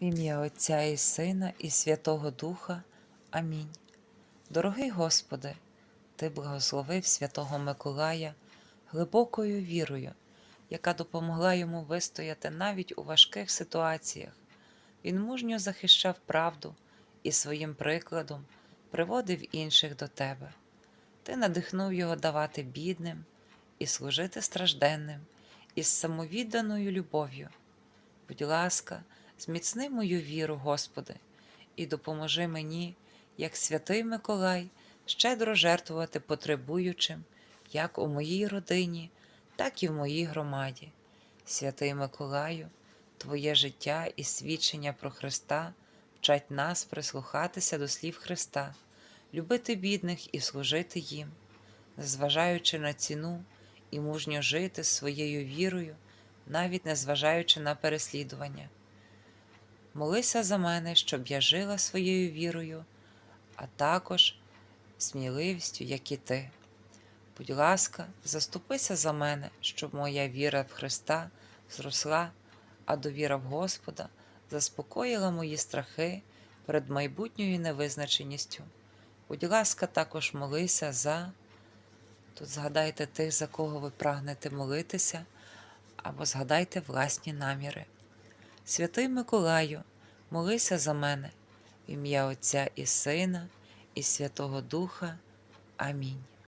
В ім'я Отця і Сина, і Святого Духа. Амінь. Дорогий Господи, Ти благословив святого Миколая глибокою вірою, яка допомогла йому вистояти навіть у важких ситуаціях. Він мужньо захищав правду і своїм прикладом приводив інших до Тебе. Ти надихнув його давати бідним і служити стражденним із самовідданою любов'ю. Будь ласка, зміцни мою віру, Господи, і допоможи мені, як святий Миколай, щедро жертвувати потребуючим, як у моїй родині, так і в моїй громаді. Святий Миколаю, Твоє життя і свідчення про Христа вчать нас прислухатися до слів Христа, любити бідних і служити їм, незважаючи на ціну і мужньо жити своєю вірою, навіть незважаючи на переслідування. Молися за мене, щоб я жила своєю вірою, а також сміливістю, як і ти. Будь ласка, заступися за мене, щоб моя віра в Христа зросла, а довіра в Господа заспокоїла мої страхи перед майбутньою невизначеністю. Будь ласка, також молися за. Тут згадайте тих, за кого ви прагнете молитися, або згадайте власні наміри. Святий Миколаю, молися за мене, в ім'я Отця і Сина, і Святого Духа. Амінь.